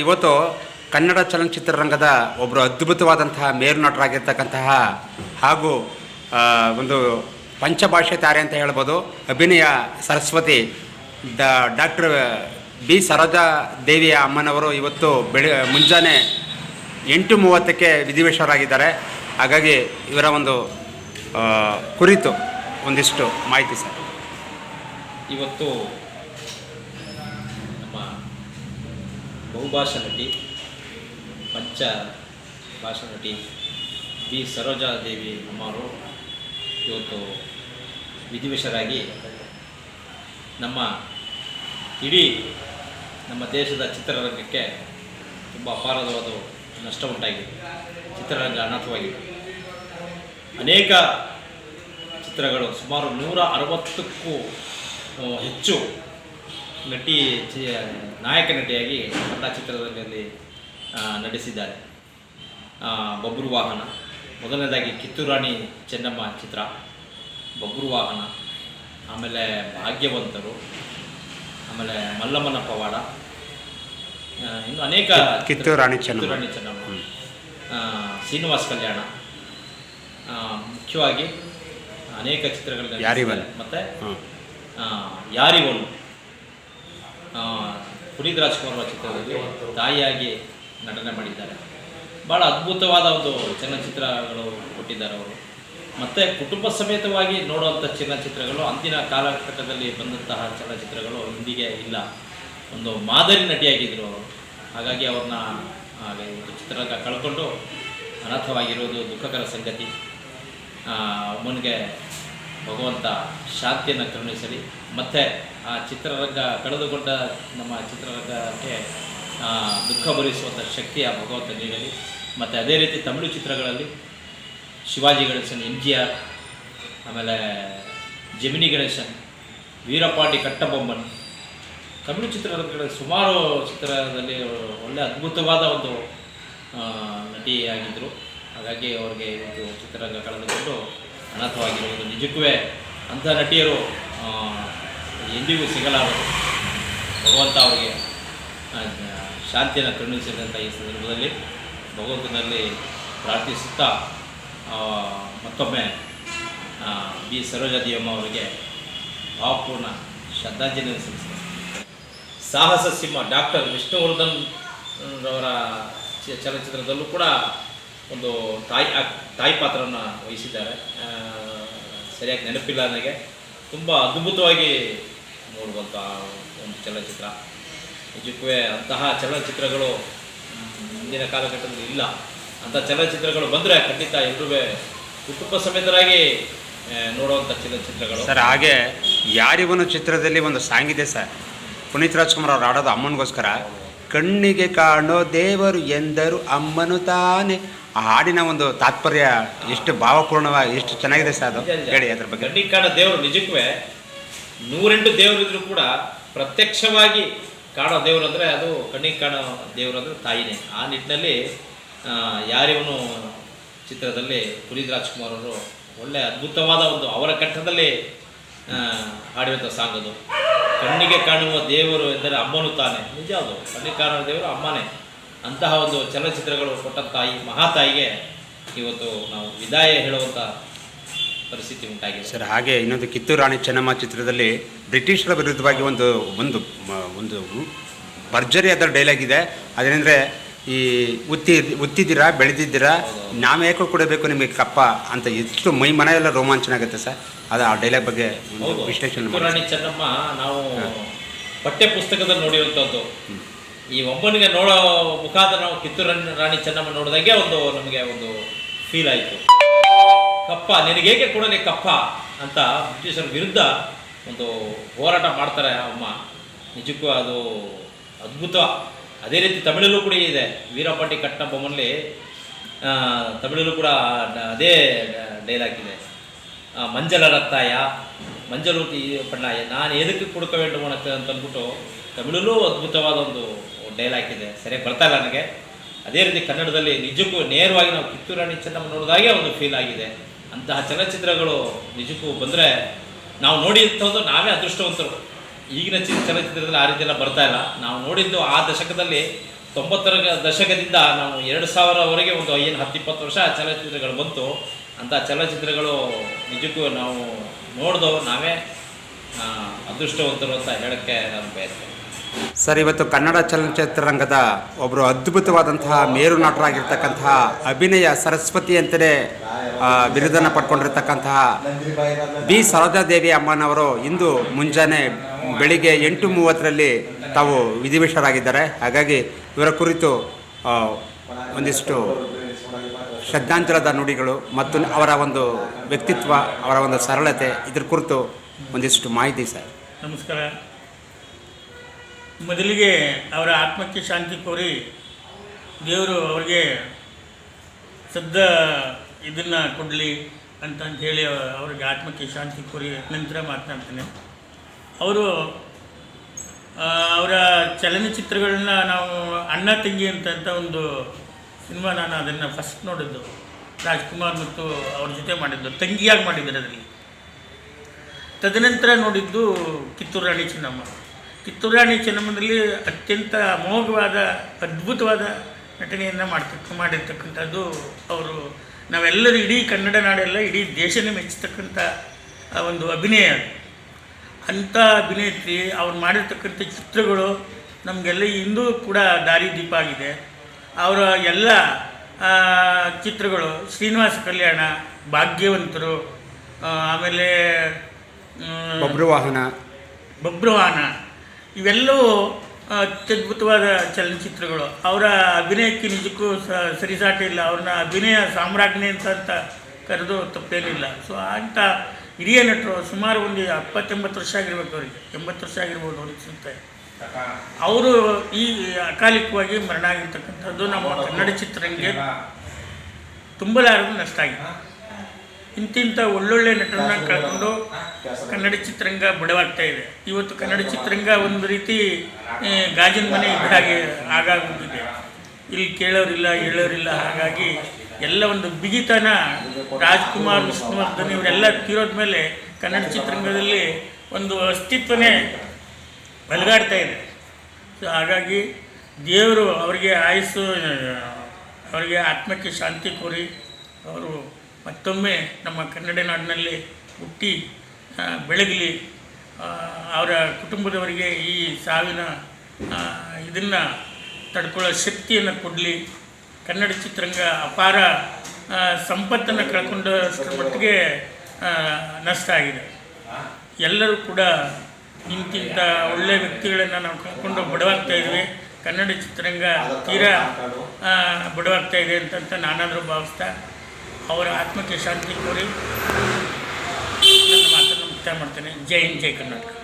ಇವತ್ತು ಕನ್ನಡ ಚಲನಚಿತ್ರರಂಗದ ಒಬ್ಬರು ಅದ್ಭುತವಾದಂತಹ ಮೇರುನಟರಾಗಿರ್ತಕ್ಕಂತಹ ಹಾಗೂ ಒಂದು ಪಂಚಭಾಷೆ ತಾರೆ ಅಂತ ಹೇಳ್ಬೋದು, ಅಭಿನಯ ಸರಸ್ವತಿ ಡಾಕ್ಟರ್ ಬಿ ಸರೋಜಾ ದೇವಿಯ ಅಮ್ಮನವರು ಇವತ್ತು ಬೆಳಿ, ಮುಂಜಾನೆ ಎಂಟು ಮೂವತ್ತಕ್ಕೆ ವಿಧಿವೇಶರಾಗಿದ್ದಾರೆ. ಹಾಗಾಗಿ ಇವರ ಒಂದು ಕುರಿತು ಒಂದಿಷ್ಟು ಮಾಹಿತಿ ಸರ್. ಇವತ್ತು ನಮ್ಮ ಬಹುಭಾಷಾ ನಟಿ ಪಂಚ ಭಾಷಾ ನಟಿ ಬಿ. ಸರೋಜಾದೇವಿ ಅಮ್ಮರು ಇವತ್ತು ವಿಧಿವಶರಾಗಿ ನಮ್ಮ ಇಡೀ ನಮ್ಮ ದೇಶದ ಚಿತ್ರರಂಗಕ್ಕೆ ತುಂಬ ಅಪಾರವಾದ ನಷ್ಟ ಉಂಟಾಗಿದೆ. ಚಿತ್ರರಂಗ ಅನಾಥವಾಗಿದೆ ಅನೇಕ ಚಿತ್ರಗಳು ಸುಮಾರು ನೂರ ಅರವತ್ತಕ್ಕೂ ಹೆಚ್ಚು ನಟಿ ಚಿ- ನಾಯಕ ನಟಿಯಾಗಿ ಕನ್ನಡ ಚಿತ್ರದಲ್ಲಿ ನಟಿಸಿದ್ದಾರೆ. ಬಬ್ರು ವಾಹನ. ಮೊದಲನೇದಾಗಿ ಕಿತ್ತೂರಾಣಿ ಚೆನ್ನಮ್ಮ ಚಿತ್ರ. ಬಬ್ರು ವಾಹನ. ಆಮೇಲೆ ಭಾಗ್ಯವಂತರು. ಆಮೇಲೆ ಮಲ್ಲಮ್ಮನ ಪವಾಡ. ಇನ್ನು ಅನೇಕ ಕಿತ್ತೂರಾಣಿ ಚೆನ್ನಮ್ಮ. ಕಿತ್ತೂರು ಚೆನ್ನಮ್ಮ. ಶ್ರೀನಿವಾಸ್ ಕಲ್ಯಾಣ. ಮುಖ್ಯವಾಗಿ ಅನೇಕ ಚಿತ್ರಗಳಲ್ಲಿ ಮತ್ತು ಯಾರಿವನು ಪುನೀತ್ ರಾಜ್ಕುಮಾರ್ ಅವರ ಚಿತ್ರದಲ್ಲಿ ತಾಯಿಯಾಗಿ ನಟನೆ ಮಾಡಿದ್ದಾರೆ. ಭಾಳ ಅದ್ಭುತವಾದ ಒಂದು ಚಲನಚಿತ್ರಗಳು ಕೊಟ್ಟಿದ್ದಾರೆ ಅವರು. ಮತ್ತು ಕುಟುಂಬ ಸಮೇತವಾಗಿ ನೋಡುವಂಥ ಚಲನಚಿತ್ರಗಳು, ಅಂದಿನ ಕಾಲಘಟ್ಟದಲ್ಲಿ ಬಂದಂತಹ ಚಲನಚಿತ್ರಗಳು ಇಂದಿಗೆ ಇಲ್ಲ. ಒಂದು ಮಾದರಿ ನಟಿಯಾಗಿದ್ದರು ಅವರು. ಹಾಗಾಗಿ ಅವ್ರನ್ನ ಒಂದು ಚಿತ್ರರಂಗ ಕಳ್ಕೊಂಡು ಅನಾಥವಾಗಿರೋದು ದುಃಖಕರ ಸಂಗತಿ. ಅಮ್ಮನಿಗೆ ಭಗವಂತ ಶಾಂತಿಯನ್ನು ಕರುಣಿಸಲಿ. ಮತ್ತು ಆ ಚಿತ್ರರಂಗ, ಕಳೆದುಕೊಂಡ ನಮ್ಮ ಚಿತ್ರರಂಗಕ್ಕೆ ದುಃಖ ಭರಿಸುವಂಥ ಶಕ್ತಿ ಆ ಭಗವಂತ ನೀಡಲಿ. ಮತ್ತು ಅದೇ ರೀತಿ ತಮಿಳು ಚಿತ್ರಗಳಲ್ಲಿ Sivaji Ganesan M G R, ಆಮೇಲೆ ಜಮಿನಿ ಗಣೇಶನ್, ವೀರಪಾಂಡಿ ಕಟ್ಟಬೊಮ್ಮನ್. ತಮಿಳು ಚಿತ್ರರಂಗಗಳ ಸುಮಾರು ಚಿತ್ರದಲ್ಲಿ ಒಳ್ಳೆ ಅದ್ಭುತವಾದ ಒಂದು ನಟಿ ಆಗಿದ್ದರು ಹಾಗಾಗಿ ಅವ್ರಿಗೆ ಒಂದು ಚಿತ್ರರಂಗ ಕಳೆದುಕೊಂಡು ಅನಾಥವಾಗಿರುವುದು ನಿಜಕ್ಕೂ ಅಂಥ ನಟಿಯರು ಎಂದಿಗೂ ಸಿಗಲಾರದು. ಭಗವಂತ ಅವರಿಗೆ ಶಾಂತಿಯನ್ನು ಕರುಣಿಸಿದಂಥ ಈ ಸಂದರ್ಭದಲ್ಲಿ ಭಗವಂತನಲ್ಲಿ ಪ್ರಾರ್ಥಿಸುತ್ತಾ ಮತ್ತೊಮ್ಮೆ ಬಿ. ಸರೋಜಾದೇವಮ್ಮ ಅವರಿಗೆ ಭಾವಪೂರ್ಣ ಶ್ರದ್ಧಾಂಜಲಿ ಸಲ್ಲಿಸ್ತಾರೆ ಸಾಹಸ ಸಿಂಹ, ಡಾಕ್ಟರ್ ವಿಷ್ಣುವರ್ಧನ್ ರವರ ಚ- ಚಲನಚಿತ್ರದಲ್ಲೂ ಕೂಡ ಒಂದು ತಾಯಿ ತಾಯಿ ಪಾತ್ರವನ್ನು ವಹಿಸಿದ್ದಾರೆ. ಸರಿಯಾಗಿ ನೆನಪಿಲ್ಲ ನನಗೆ. ತುಂಬ ಅದ್ಭುತವಾಗಿ ನೋಡುವಂಥ ಒಂದು ಚಲನಚಿತ್ರ. ನಿಜಕ್ಕೂ ಅಂತಹ ಚಲನಚಿತ್ರಗಳು ಮುಂದಿನ ಕಾಲಘಟ್ಟದಲ್ಲಿ ಇಲ್ಲ. ಅಂಥ ಚಲನಚಿತ್ರಗಳು ಬಂದರೆ ಖಂಡಿತ ಎಲ್ಲರೂ ಕುಟುಂಬ ಸಮೇತರಾಗಿ ನೋಡುವಂಥ ಚಲನಚಿತ್ರಗಳು. ಸರ್ ಹಾಗೆ ಯಾರಿವನು ಚಿತ್ರದಲ್ಲಿ ಒಂದು ಸಾಂಗ್ ಇದೆ ಸರ್. ಪುನೀತ್ ರಾಜ್ಕುಮಾರ್ ಅವ್ರು ಆಡೋದು ಅಮ್ಮನಿಗೋಸ್ಕರ. ಕಣ್ಣಿಗೆ ಕಾಣೋ ದೇವರು ಎಂದರು ಅಮ್ಮನು ತಾನೇ. ಆ ಹಾಡಿನ ಒಂದು ತಾತ್ಪರ್ಯ ಎಷ್ಟು ಭಾವಪೂರ್ಣವಾಗಿ ಎಷ್ಟು ಚೆನ್ನಾಗಿದೆ ಸರ್ ಅದು. ಹೇಳಿ ಅದ್ರ ಬಗ್ಗೆ. ಕಣ್ಣಿಗೆ ಕಾಣೋ ದೇವರು ನಿಜಕ್ಕೂ ನೂರೆಂಟು ದೇವರಿದ್ರು ಕೂಡ ಪ್ರತ್ಯಕ್ಷವಾಗಿ ಕಾಣೋ ದೇವರು ಅಂದರೆ ಅದು ಕಣ್ಣಿಗೆ ಕಾಣೋ ದೇವರು ಅಂದರೆ ತಾಯಿನೇ. ಆ ನಿಟ್ಟಿನಲ್ಲಿ ಯಾರಿವನು ಚಿತ್ರದಲ್ಲಿ ಪುನೀತ್ ರಾಜ್ಕುಮಾರ್ ಅವರು ಒಳ್ಳೆ ಅದ್ಭುತವಾದ ಒಂದು ಅವರ ಕಂಠದಲ್ಲಿ ಹಾಡಿರುವಂಥ ಸಾಂಗ್ ಅದು. ಕಣ್ಣಿಗೆ ಕಾಣುವ ದೇವರು ಎಂದರೆ ಅಮ್ಮನು ತಾನೆ. ನಿಜ ಅದು. ಕಣ್ಣಿಗೆ ಕಾಣುವ ದೇವರು ಅಮ್ಮನೇ. ಅಂತಹ ಒಂದು ಚಲನಚಿತ್ರಗಳು ಕೊಟ್ಟ ತಾಯಿ ಮಹಾತಾಯಿಗೆ ಇವತ್ತು ನಾವು ವಿದಾಯ ಹೇಳುವಂಥ ಪರಿಸ್ಥಿತಿ ಉಂಟಾಗಿದೆ. ಸರ್ ಹಾಗೆ ಇನ್ನೊಂದು ಕಿತ್ತೂರು ರಾಣಿ ಚೆನ್ನಮ್ಮ ಚಿತ್ರದಲ್ಲಿ ಬ್ರಿಟಿಷರ ವಿರುದ್ಧವಾಗಿ ಒಂದು ಒಂದು ಒಂದು ಒಂದು ಅದರ ಡೈಲಾಗ್ ಇದೆ. ಅದೇನೆಂದರೆ ಈ ಉತ್ತಿ ಉತ್ತಿದ್ದೀರಾ ಬೆಳೆದಿದ್ದೀರಾ ನಾವು ಯಾಕೆ ಕೊಡಬೇಕು ನಿಮಗೆ ಕಪ್ಪ ಅಂತ ಎಷ್ಟು ಮೈ ಮನೆಯೆಲ್ಲ ರೋಮಾಂಚನ ಆಗುತ್ತೆ ಸರ್. ಅದು ಆ ಡೈಲಾಗ್ ಬಗ್ಗೆ ವಿಶ್ಲೇಷಣೆ ರಾಣಿ ಚೆನ್ನಮ್ಮ ನಾವು ಪಠ್ಯ ಪುಸ್ತಕದಲ್ಲಿ ನೋಡಿರುವಂಥದ್ದು. ಈ ಒಬ್ಬನಿಗೆ ನೋಡೋ ಮುಖಾಂತರ ನಾವು ಕಿತ್ತೂರು ರಾಣಿ ಚೆನ್ನಮ್ಮ ನೋಡಿದಾಗೆ ಒಂದು ನಮಗೆ ಒಂದು ಫೀಲ್ ಆಯಿತು. ಕಪ್ಪ ನಿನಗೇಕೆ ಕೊಡಲಿ ಕಪ್ಪ ಅಂತ ಬ್ರಿಟಿಷರ ವಿರುದ್ಧ ಒಂದು ಹೋರಾಟ ಮಾಡ್ತಾರೆ ಅಮ್ಮ. ನಿಜಕ್ಕೂ ಅದು ಅದ್ಭುತ. ಅದೇ ರೀತಿ ತಮಿಳಲ್ಲೂ ಕೂಡ ಇದೆ. ವೀರಪಾಟಿ ಕಟ್ಟ ಬೊಮ್ಮನಲ್ಲಿ ತಮಿಳಲ್ಲೂ ಕೂಡ ಅದೇ ಡೈಲಾಗ್ ಇದೆ. ಮಂಜಲ ರತ್ತಾಯ, ಮಂಜಲು ಪಣ್ಣಾಯ ನಾನು ಎದಕ್ಕೆ ಮಾಡುತ್ತೆ ಅಂತ ಅಂದ್ಬಿಟ್ಟು ತಮಿಳಲ್ಲೂ ಅದ್ಭುತವಾದ ಒಂದು ಡೈಲಾಗ್ ಇದೆ. ಸರಿಯಾಗಿ ಬರ್ತಾ ಇಲ್ಲ ನನಗೆ. ಅದೇ ರೀತಿ ಕನ್ನಡದಲ್ಲಿ ನಿಜಕ್ಕೂ ನೇರವಾಗಿ ನಾವು ಕಿತ್ತೂರು ರಾಣಿ ಚೆನ್ನಮ್ಮ ನೋಡಿದಾಗೆ ಒಂದು ಫೀಲ್ ಆಗಿದೆ. ಅಂತಹ ಚಲನಚಿತ್ರಗಳು ನಿಜಕ್ಕೂ ಬಂದರೆ ನಾವು ನೋಡಿದ್ದು ನಾವೇ ಅದೃಷ್ಟವಂತರು. ಈಗಿನ ಚಿ, ಚಲನಚಿತ್ರದಲ್ಲಿ ಆ ರೀತಿ ಎಲ್ಲ ಬರ್ತಾ ಇಲ್ಲ. ನಾವು ನೋಡಿದ್ದು ಆ ದಶಕದಲ್ಲಿ ತೊಂಬತ್ತರ ದಶಕದಿಂದ ನಾವು ಎರಡು ಸಾವಿರವರೆಗೆ ಒಂದು ಏನು ಹತ್ತು, ಇಪ್ಪತ್ತು ವರ್ಷ ಚಲನಚಿತ್ರಗಳು ಬಂತು. ಅಂಥ ಚಲನಚಿತ್ರಗಳು ನಿಜಕ್ಕೂ ನಾವು ನೋಡಿದೋ ನಾವೇ ಅದೃಷ್ಟವಂತರು ಅಂತ ಹೇಳೋಕ್ಕೆ ನಾನು ಬಯಸ್ತೇನೆ. ಸರ್, ಇವತ್ತು ಕನ್ನಡ ಚಲನಚಿತ್ರರಂಗದ ಒಬ್ಬರು ಅದ್ಭುತವಾದಂತಹ ಮೇರು ನಟರಾಗಿರ್ತಕ್ಕಂತಹ ಅಭಿನಯ ಸರಸ್ವತಿ ಅಂತಲೇ ಬಿರುದನ್ನು ಪಡ್ಕೊಂಡಿರ್ತಕ್ಕಂತಹ ಬಿ. ಸರೋಜಾದೇವಿ ಅಮ್ಮನವರು ಇಂದು ಮುಂಜಾನೆ ಬೆಳಿಗ್ಗೆ ಎಂಟು ಮೂವತ್ತರಲ್ಲಿ ತಾವು ವಿಧಿವಿಷರಾಗಿದ್ದಾರೆ ಹಾಗಾಗಿ ಇವರ ಕುರಿತು ಒಂದಿಷ್ಟು ಶ್ರದ್ಧಾಂಜಲದ ನುಡಿಗಳು ಮತ್ತು ಅವರ ಒಂದು ವ್ಯಕ್ತಿತ್ವ, ಅವರ ಒಂದು ಸರಳತೆ ಇದ್ರ ಕುರಿತು ಒಂದಿಷ್ಟು ಮಾಹಿತಿ ಸರ್. ನಮಸ್ಕಾರ. ಮೊದಲಿಗೆ ಅವರ ಆತ್ಮಕ್ಕೆ ಶಾಂತಿ ಕೋರಿ ದೇವರು ಅವರಿಗೆ ಸದ್ದ ಇದನ್ನು ಕೊಡಲಿ ಅಂತಂತ ಹೇಳಿ ಅವರಿಗೆ ಆತ್ಮಕ್ಕೆ ಶಾಂತಿ ಕೋರಿ ನಂತರ ಮಾತನಾಡ್ತೇನೆ. ಅವರು ಅವರ ಚಲನಚಿತ್ರಗಳನ್ನ ನಾವು ಅಣ್ಣ ತಂಗಿ ಅಂತಂತ ಒಂದು ಸಿನಿಮಾ ನಾನು ಅದನ್ನು ಫಸ್ಟ್ ನೋಡಿದ್ದು. ರಾಜ್ಕುಮಾರ್ ಮತ್ತು ಅವ್ರ ಜೊತೆ ಮಾಡಿದ್ದು. ತಂಗಿಯಾಗಿ ಮಾಡಿದ್ದಾರೆ ಅದರಲ್ಲಿ. ತದನಂತರ ನೋಡಿದ್ದು ಕಿತ್ತೂರು ರಾಣಿ ಚೆನ್ನಮ್ಮ. ಕಿತ್ತೂರು ರಾಣಿ ಚೆನ್ನಮ್ಮನಲ್ಲಿ ಅತ್ಯಂತ ಅಮೋಘವಾದ ಅದ್ಭುತವಾದ ನಟನೆಯನ್ನು ಮಾಡ್ತಕ್ಕ ಮಾಡಿರ್ತಕ್ಕಂಥದ್ದು ಅವರು. ನಾವೆಲ್ಲರೂ ಇಡೀ ಕನ್ನಡ ನಾಡೆಲ್ಲ ಇಡೀ ದೇಶನೇ ಮೆಚ್ಚತಕ್ಕಂಥ ಆ ಒಂದು ಅಭಿನಯ ಅಂಥ ಅಭಿನೇತ್ರಿ ಅವ್ರು ಮಾಡಿರ್ತಕ್ಕಂಥ ಚಿತ್ರಗಳು ನಮಗೆಲ್ಲ ಇಂದೂ ಕೂಡ ದಾರಿದೀಪ ಆಗಿದೆ. ಅವರ ಎಲ್ಲ ಚಿತ್ರಗಳು ಶ್ರೀನಿವಾಸ ಕಲ್ಯಾಣ ಭಾಗ್ಯವಂತರು ಆಮೇಲೆ ಬಬ್ರುವಾಹನ ಬಬ್ರುವಾಹನ ಇವೆಲ್ಲವೂ ಅತ್ಯದ್ಭುತವಾದ ಚಲನಚಿತ್ರಗಳು. ಅವರ ಅಭಿನಯಕ್ಕೆ ನಿಜಕ್ಕೂ ಸರಿಸಾಟಿ ಇಲ್ಲ. ಅವ್ರನ್ನ ಅಭಿನಯ ಸಾಮ್ರಾಜ್ಞಿ ಅಂತ ಅಂತ ಕರೆದು ತಪ್ಪೇನಿಲ್ಲ. ಸೊ ಅಂಥ ಹಿರಿಯ ನಟರು ಸುಮಾರು ಒಂದು ಎಪ್ಪತ್ತೆಂಬತ್ತು ವರ್ಷ ಆಗಿರ್ಬೇಕು ಅವರಿಗೆ. ಎಂಬತ್ತು ವರ್ಷ ಆಗಿರ್ಬೋದು ಅನಿಸುತ್ತೆ ಅವರು ಈ ಅಕಾಲಿಕವಾಗಿ ಮರಣ ಆಗಿರ್ತಕ್ಕಂಥದ್ದು ನಮ್ಮ ಕನ್ನಡ ಚಿತ್ರರಂಗೆ ತುಂಬಲಾರದು ನಷ್ಟ ಆಗಿದೆ. ಇಂತಿಂಥ ಒಳ್ಳೊಳ್ಳೆ ನಟರನ್ನ ಕಳ್ಕೊಂಡು ಕನ್ನಡ ಚಿತ್ರರಂಗ ಬಡವಾಗ್ತಾ ಇದೆ. ಇವತ್ತು ಕನ್ನಡ ಚಿತ್ರರಂಗ ಒಂದು ರೀತಿ ಗಾಜಿನ ಮನೆ ಇದ್ದಾಗೆ ಆಗಾಗಿದೆ ಇಲ್ಲಿ ಕೇಳೋರಿಲ್ಲ, ಹೇಳೋರಿಲ್ಲ, ಹಾಗಾಗಿ ಎಲ್ಲ ಒಂದು ಬಿಗಿತನ ರಾಜ್ಕುಮಾರ್, ವಿಷ್ಣುವರ್ಧನ್ ಇವರೆಲ್ಲ ತೀರೋದ ಮೇಲೆ ಕನ್ನಡ ಚಿತ್ರರಂಗದಲ್ಲಿ ಒಂದು ಅಸ್ತಿತ್ವನೇ ಬಲಗಾಡ್ತಾ ಇದೆ. ಸೊ ಹಾಗಾಗಿ ದೇವರು ಅವರಿಗೆ ಆಯಸ್ಸು, ಅವರಿಗೆ ಆತ್ಮಕ್ಕೆ ಶಾಂತಿ ಕೋರಿ ಅವರು ಮತ್ತೊಮ್ಮೆ ನಮ್ಮ ಕನ್ನಡ ನಾಡಿನಲ್ಲಿ ಹುಟ್ಟಿ ಬೆಳಗಲಿ ಅವರ ಕುಟುಂಬದವರಿಗೆ ಈ ಸಾವಿನ ಇದನ್ನು ತಡ್ಕೊಳ್ಳೋ ಶಕ್ತಿಯನ್ನು ಕೊಡಲಿ. ಕನ್ನಡ ಚಿತ್ರರಂಗ ಅಪಾರ ಸಂಪತ್ತನ್ನು ಕಳ್ಕೊಂಡಷ್ಟರ ಮಟ್ಟಿಗೆ ನಷ್ಟ ಆಗಿದೆ. ಎಲ್ಲರೂ ಕೂಡ ಇಂತಿಂಥ ಒಳ್ಳೆಯ ವ್ಯಕ್ತಿಗಳನ್ನು ನಾವು ಕಳ್ಕೊಂಡು ಬಡವಾಗ್ತಾ ಇದ್ವಿ. ಕನ್ನಡ ಚಿತ್ರರಂಗ ತೀರಾ ಬಡವಾಗ್ತಾ ಇದೆ ಅಂತಂತ ನಾನಾದರೂ ಭಾವಿಸ್ತಾ ಅವರ ಆತ್ಮಕ್ಕೆ ಶಾಂತಿ ಕೋರಿ ನನ್ನ ಮಾತನ್ನು ಮುಕ್ತಾಯ ಮಾಡ್ತೇನೆ. ಜೈ ಹಿಂದ್ ಜೈ ಕರ್ನಾಟಕ.